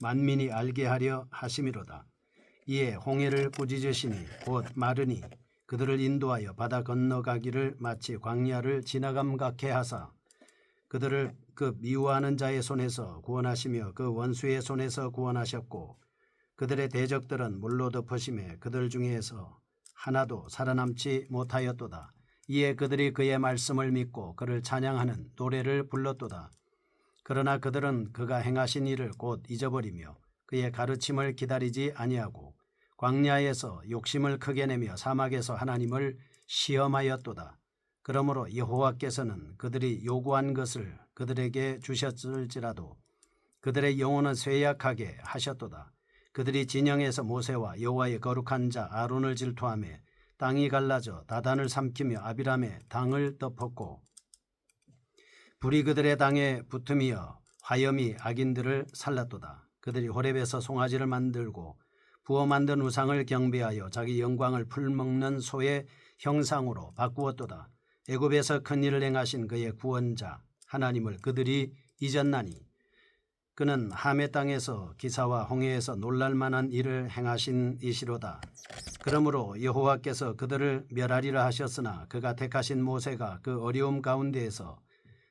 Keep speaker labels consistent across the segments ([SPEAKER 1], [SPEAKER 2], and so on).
[SPEAKER 1] 만민이 알게 하려 하심이로다. 이에 홍해를 꾸짖으시니 곧 마르니 그들을 인도하여 바다 건너가기를 마치 광야를 지나감 같게 하사 그들을 그 미워하는 자의 손에서 구원하시며 그 원수의 손에서 구원하셨고 그들의 대적들은 물로 덮으심에 그들 중에서 하나도 살아남지 못하였도다. 이에 그들이 그의 말씀을 믿고 그를 찬양하는 노래를 불렀도다. 그러나 그들은 그가 행하신 일을 곧 잊어버리며 그의 가르침을 기다리지 아니하고 광야에서 욕심을 크게 내며 사막에서 하나님을 시험하였도다. 그러므로 여호와께서는 그들이 요구한 것을 그들에게 주셨을지라도 그들의 영혼은 쇠약하게 하셨도다. 그들이 진영에서 모세와 여호와의 거룩한 자 아론을 질투하며 땅이 갈라져 다단을 삼키며 아비람의 당을 덮었고 불이 그들의 당에 붙음이여 화염이 악인들을 살랐도다. 그들이 호렙에서 송아지를 만들고 부어 만든 우상을 경배하여 자기 영광을 풀먹는 소의 형상으로 바꾸었도다. 애굽에서 큰 일을 행하신 그의 구원자 하나님을 그들이 잊었나니 그는 함의 땅에서 기사와 홍해에서 놀랄만한 일을 행하신 이시로다. 그러므로 여호와께서 그들을 멸하리라 하셨으나 그가 택하신 모세가 그 어려움 가운데에서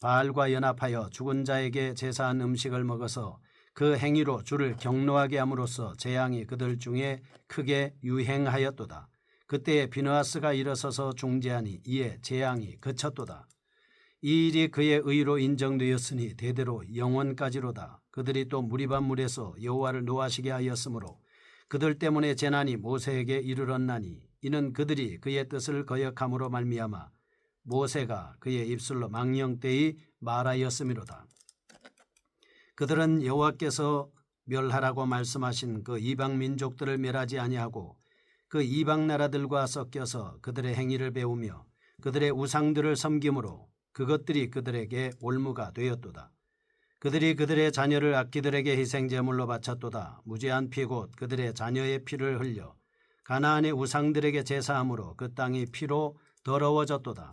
[SPEAKER 1] 바알과 연합하여 죽은 자에게 제사한 음식을 먹어서 그 행위로 주를 경노하게 함으로써 재앙이 그들 중에 크게 유행하였도다. 그때에 비느하스가 일어서서 중재하니 이에 재앙이 그쳤도다. 이 일이 그의 의로 인정되었으니 대대로 영원까지로다. 그들이 또 무리반 물에서 여호와를 노하시게 하였으므로 그들 때문에 재난이 모세에게 이르렀나니 이는 그들이 그의 뜻을 거역함으로 말미암아 모세가 그의 입술로 망령되이 말하였음이로다. 그들은 여호와께서 멸하라고 말씀하신 그 이방 민족들을 멸하지 아니하고 그 이방 나라들과 섞여서 그들의 행위를 배우며 그들의 우상들을 섬김으로 그것들이 그들에게 올무가 되었도다. 그들이 그들의 자녀를 악기들에게 희생 제물로 바쳤도다. 무죄한 피 곧 그들의 자녀의 피를 흘려 가나안의 우상들에게 제사함으로 그 땅이 피로 더러워졌도다.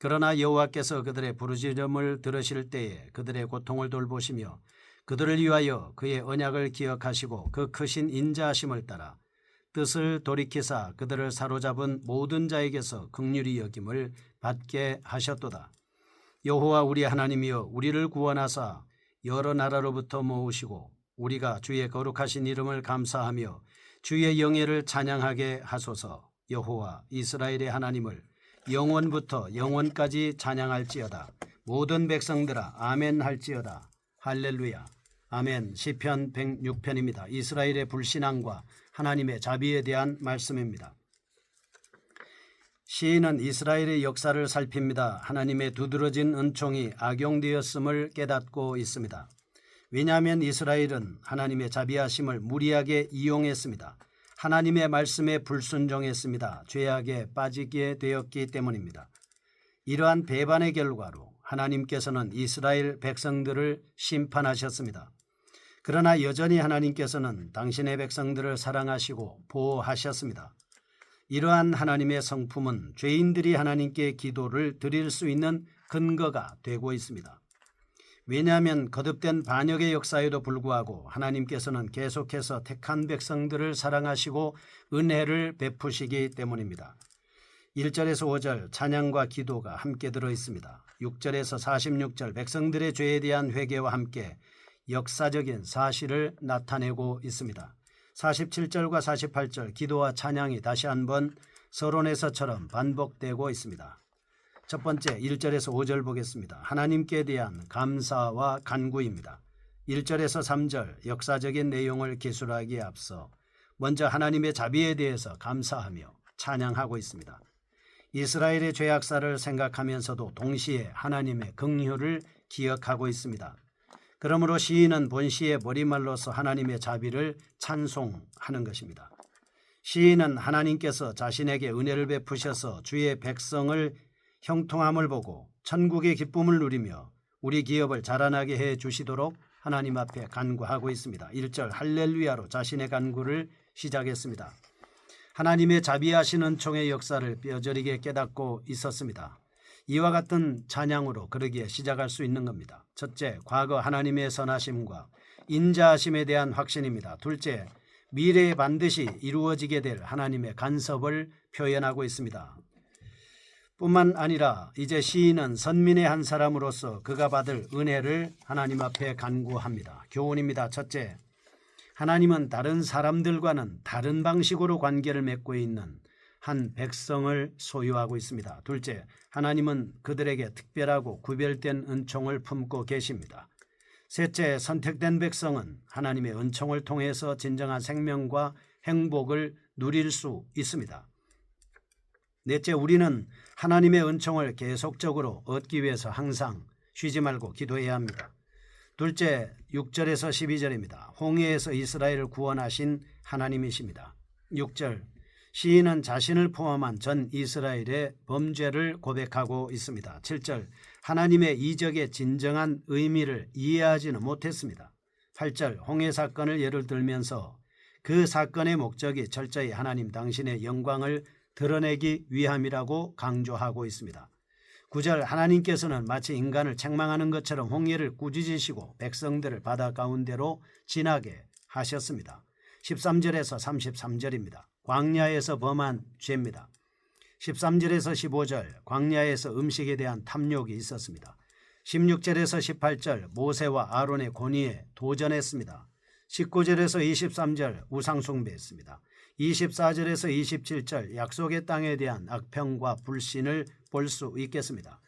[SPEAKER 1] 그러나 여호와께서 그들의 부르짖음을 들으실 때에 그들의 고통을 돌보시며 그들을 위하여 그의 언약을 기억하시고 그 크신 인자하심을 따라 뜻을 돌이키사 그들을 사로잡은 모든 자에게서 극률이 여김을 받게 하셨도다. 여호와 우리 하나님이여 우리를 구원하사 여러 나라로부터 모으시고 우리가 주의 거룩하신 이름을 감사하며 주의 영예를 찬양하게 하소서 여호와 이스라엘의 하나님을 영원부터 영원까지 찬양할지어다 모든 백성들아 아멘 할지어다 할렐루야 아멘 시편 106편입니다. 이스라엘의 불신앙과 하나님의 자비에 대한 말씀입니다. 시인은 이스라엘의 역사를 살핍니다. 하나님의 두드러진 은총이 악용되었음을 깨닫고 있습니다. 왜냐하면 이스라엘은 하나님의 자비하심을 무리하게 이용했습니다. 하나님의 말씀에 불순종했습니다. 죄악에 빠지게 되었기 때문입니다. 이러한 배반의 결과로 하나님께서는 이스라엘 백성들을 심판하셨습니다. 그러나 여전히 하나님께서는 당신의 백성들을 사랑하시고 보호하셨습니다. 이러한 하나님의 성품은 죄인들이 하나님께 기도를 드릴 수 있는 근거가 되고 있습니다. 왜냐하면 거듭된 반역의 역사에도 불구하고 하나님께서는 계속해서 택한 백성들을 사랑하시고 은혜를 베푸시기 때문입니다. 1절에서 5절 찬양과 기도가 함께 들어 있습니다. 6절에서 46절 백성들의 죄에 대한 회개와 함께 역사적인 사실을 나타내고 있습니다. 47절과 48절 기도와 찬양이 다시 한번 서론에서처럼 반복되고 있습니다. 첫 번째 1절에서 5절 보겠습니다. 하나님께 대한 감사와 간구입니다. 1절에서 3절 역사적인 내용을 기술하기에 앞서 먼저 하나님의 자비에 대해서 감사하며 찬양하고 있습니다. 이스라엘의 죄악사를 생각하면서도 동시에 하나님의 긍휼을 기억하고 있습니다. 그러므로 시인은 본시의 머리말로서 하나님의 자비를 찬송하는 것입니다. 시인은 하나님께서 자신에게 은혜를 베푸셔서 주의 백성을 형통함을 보고 천국의 기쁨을 누리며 우리 기업을 자라나게 해 주시도록 하나님 앞에 간구하고 있습니다. 1절 할렐루야로 자신의 간구를 시작했습니다. 하나님의 자비하시는 총의 역사를 뼈저리게 깨닫고 있었습니다. 이와 같은 찬양으로 그러기에 시작할 수 있는 겁니다. 첫째, 과거 하나님의 선하심과 인자하심에 대한 확신입니다. 둘째, 미래에 반드시 이루어지게 될 하나님의 간섭을 표현하고 있습니다. 뿐만 아니라 이제 시인은 선민의 한 사람으로서 그가 받을 은혜를 하나님 앞에 간구합니다. 교훈입니다. 첫째, 하나님은 다른 사람들과는 다른 방식으로 관계를 맺고 있는 한 백성을 소유하고 있습니다. 둘째, 하나님은 그들에게 특별하고 구별된 은총을 품고 계십니다. 셋째, 선택된 백성은 하나님의 은총을 통해서 진정한 생명과 행복을 누릴 수 있습니다. 넷째, 우리는 하나님의 은총을 계속적으로 얻기 위해서 항상 쉬지 말고 기도해야 합니다. 둘째, 6절에서 12절입니다. 홍해에서 이스라엘을 구원하신 하나님이십니다. 6절, 시인은 자신을 포함한 전 이스라엘의 범죄를 고백하고 있습니다. 7절 하나님의 이적의 진정한 의미를 이해하지는 못했습니다. 8절 홍해 사건을 예를 들면서 그 사건의 목적이 철저히 하나님 당신의 영광을 드러내기 위함이라고 강조하고 있습니다. 9절 하나님께서는 마치 인간을 책망하는 것처럼 홍해를 꾸짖으시고 백성들을 바다 가운데로 지나게 하셨습니다. 13절에서 33절입니다. 광야에서 범한 죄입니다. 13절에서 15절 광야에서 음식에 대한 탐욕이 있었습니다. 16절에서 18절 모세와 아론의 권위에 도전했습니다. 19절에서 23절 우상숭배했습니다. 24절에서 27절 약속의 땅에 대한 악평과 불신을 볼 수 있겠습니다.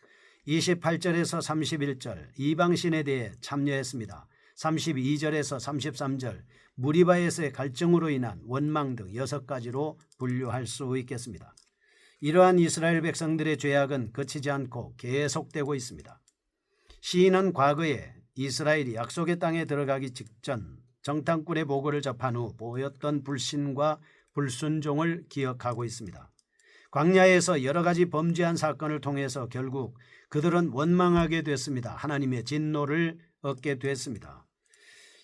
[SPEAKER 1] 28절에서 31절 이방신에 대해 참여했습니다. 32절에서 33절 무리바에서의 갈증으로 인한 원망 등 여섯 가지로 분류할 수 있겠습니다. 이러한 이스라엘 백성들의 죄악은 그치지 않고 계속되고 있습니다. 시인은 과거에 이스라엘이 약속의 땅에 들어가기 직전 정탐꾼의 보고를 접한 후 보였던 불신과 불순종을 기억하고 있습니다. 광야에서 여러 가지 범죄한 사건을 통해서 결국 그들은 원망하게 됐습니다. 하나님의 진노를 얻게 됐습니다.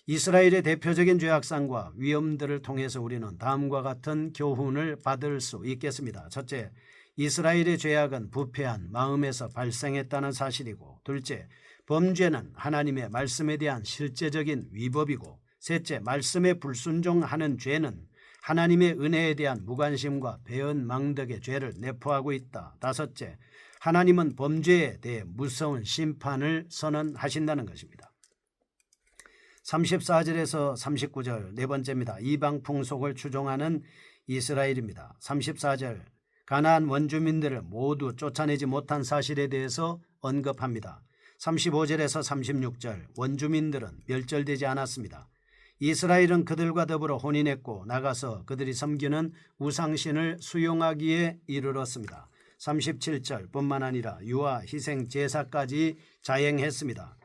[SPEAKER 1] 이스라엘의 대표적인 죄악상과 위험들을 통해서 우리는 다음과 같은 교훈을 받을 수 있겠습니다. 첫째, 이스라엘의 죄악은 부패한 마음에서 발생했다는 사실이고, 둘째, 범죄는 하나님의 말씀에 대한 실제적인 위법이고, 셋째, 말씀에 불순종하는 죄는 하나님의 은혜에 대한 무관심과 배은망덕의 죄를 내포하고 있다. 다섯째, 하나님은 범죄에 대해 무서운 심판을 선언하신다는 것입니다. 34절에서 39절 네 번째입니다. 이방 풍속을 추종하는 이스라엘입니다. 34절 가나안 원주민들을 모두 쫓아내지 못한 사실에 대해서 언급합니다. 35절에서 36절 원주민들은 멸절되지 않았습니다. 이스라엘은 그들과 더불어 혼인했고 나가서 그들이 섬기는 우상신을 수용하기에 이르렀습니다. 37절 뿐만 아니라 유아 희생 제사까지 자행했습니다.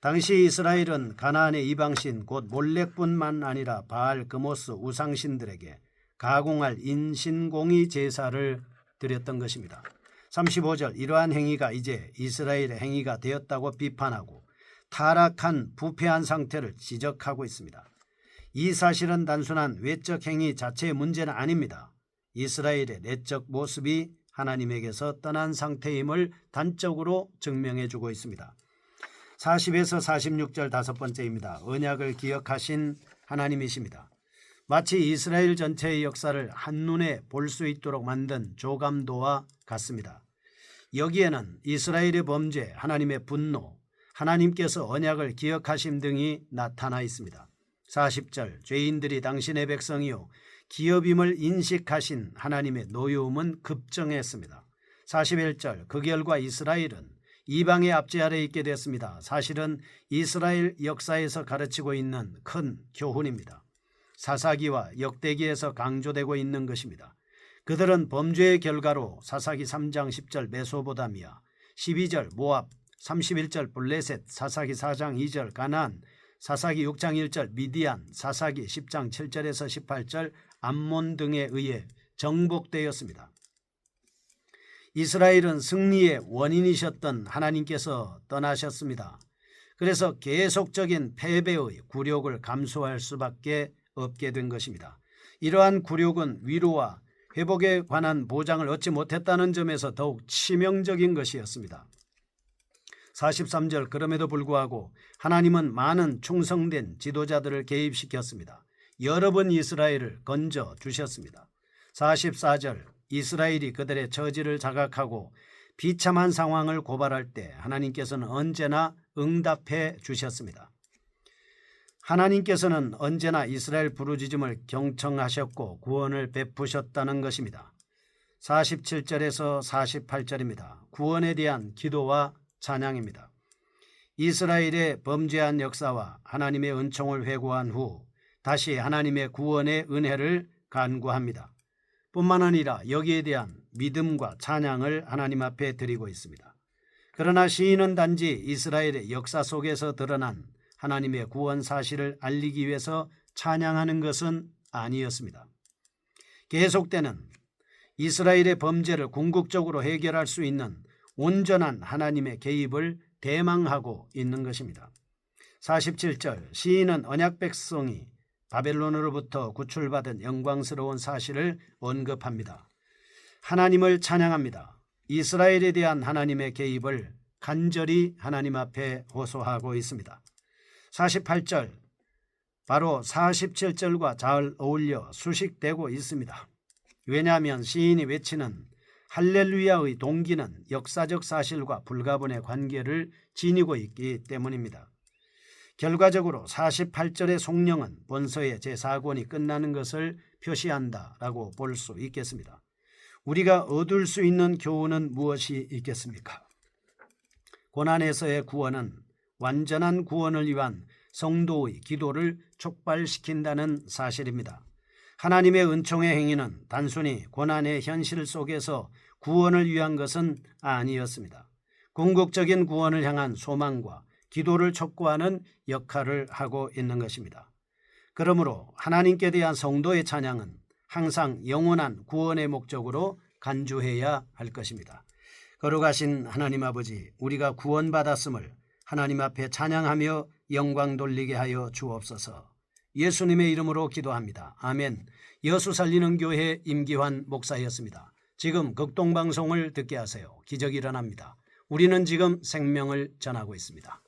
[SPEAKER 1] 당시 이스라엘은 가나안의 이방신 곧 몰렉뿐만 아니라 바알 그모스 우상신들에게 가공할 인신공의 제사를 드렸던 것입니다. 35절 이러한 행위가 이제 이스라엘의 행위가 되었다고 비판하고 타락한 부패한 상태를 지적하고 있습니다. 이 사실은 단순한 외적 행위 자체의 문제는 아닙니다. 이스라엘의 내적 모습이 하나님에게서 떠난 상태임을 단적으로 증명해 주고 있습니다. 40에서 46절 다섯 번째입니다. 언약을 기억하신 하나님이십니다. 마치 이스라엘 전체의 역사를 한눈에 볼 수 있도록 만든 조감도와 같습니다. 여기에는 이스라엘의 범죄, 하나님의 분노, 하나님께서 언약을 기억하심 등이 나타나 있습니다. 40절 죄인들이 당신의 백성이요 기업임을 인식하신 하나님의 노여움은 급정했습니다. 41절 그 결과 이스라엘은 이방의 압제 아래 있게 됐습니다. 사실은 이스라엘 역사에서 가르치고 있는 큰 교훈입니다. 사사기와 역대기에서 강조되고 있는 것입니다. 그들은 범죄의 결과로 사사기 3장 10절 메소보다미아, 12절 모압, 31절 블레셋, 사사기 4장 2절 가나안, 사사기 6장 1절 미디안, 사사기 10장 7절에서 18절 암몬 등에 의해 정복되었습니다. 이스라엘은 승리의 원인이셨던 하나님께서 떠나셨습니다. 그래서 계속적인 패배의 굴욕을 감수할 수밖에 없게 된 것입니다. 이러한 굴욕은 위로와 회복에 관한 보장을 얻지 못했다는 점에서 더욱 치명적인 것이었습니다. 43절 그럼에도 불구하고 하나님은 많은 충성된 지도자들을 개입시켰습니다. 여러 번 이스라엘을 건져 주셨습니다. 44절 이스라엘이 그들의 처지를 자각하고 비참한 상황을 고발할 때 하나님께서는 언제나 응답해 주셨습니다. 하나님께서는 언제나 이스라엘 부르짖음을 경청하셨고 구원을 베푸셨다는 것입니다. 47절에서 48절입니다. 구원에 대한 기도와 찬양입니다. 이스라엘의 범죄한 역사와 하나님의 은총을 회고한 후 다시 하나님의 구원의 은혜를 간구합니다. 뿐만 아니라 여기에 대한 믿음과 찬양을 하나님 앞에 드리고 있습니다. 그러나 시인은 단지 이스라엘의 역사 속에서 드러난 하나님의 구원 사실을 알리기 위해서 찬양하는 것은 아니었습니다. 계속되는 이스라엘의 범죄를 궁극적으로 해결할 수 있는 온전한 하나님의 개입을 대망하고 있는 것입니다. 47절 시인은 언약 백성이 바벨론으로부터 구출받은 영광스러운 사실을 언급합니다. 하나님을 찬양합니다. 이스라엘에 대한 하나님의 개입을 간절히 하나님 앞에 호소하고 있습니다. 48절 바로 47절과 잘 어울려 수식되고 있습니다. 왜냐하면 시인이 외치는 할렐루야의 동기는 역사적 사실과 불가분의 관계를 지니고 있기 때문입니다. 결과적으로 48절의 송령은 본서의 제4권이 끝나는 것을 표시한다라고 볼 수 있겠습니다. 우리가 얻을 수 있는 교훈은 무엇이 있겠습니까? 고난에서의 구원은 완전한 구원을 위한 성도의 기도를 촉발시킨다는 사실입니다. 하나님의 은총의 행위는 단순히 고난의 현실 속에서 구원을 위한 것은 아니었습니다. 궁극적인 구원을 향한 소망과 기도를 촉구하는 역할을 하고 있는 것입니다. 그러므로 하나님께 대한 성도의 찬양은 항상 영원한 구원의 목적으로 간주해야 할 것입니다. 거룩하신 하나님 아버지, 우리가 구원받았음을 하나님 앞에 찬양하며 영광 돌리게 하여 주옵소서. 예수님의 이름으로 기도합니다. 아멘. 여수 살리는 교회 임기환 목사였습니다. 지금 극동방송을 듣게 하세요. 기적이 일어납니다. 우리는 지금 생명을 전하고 있습니다.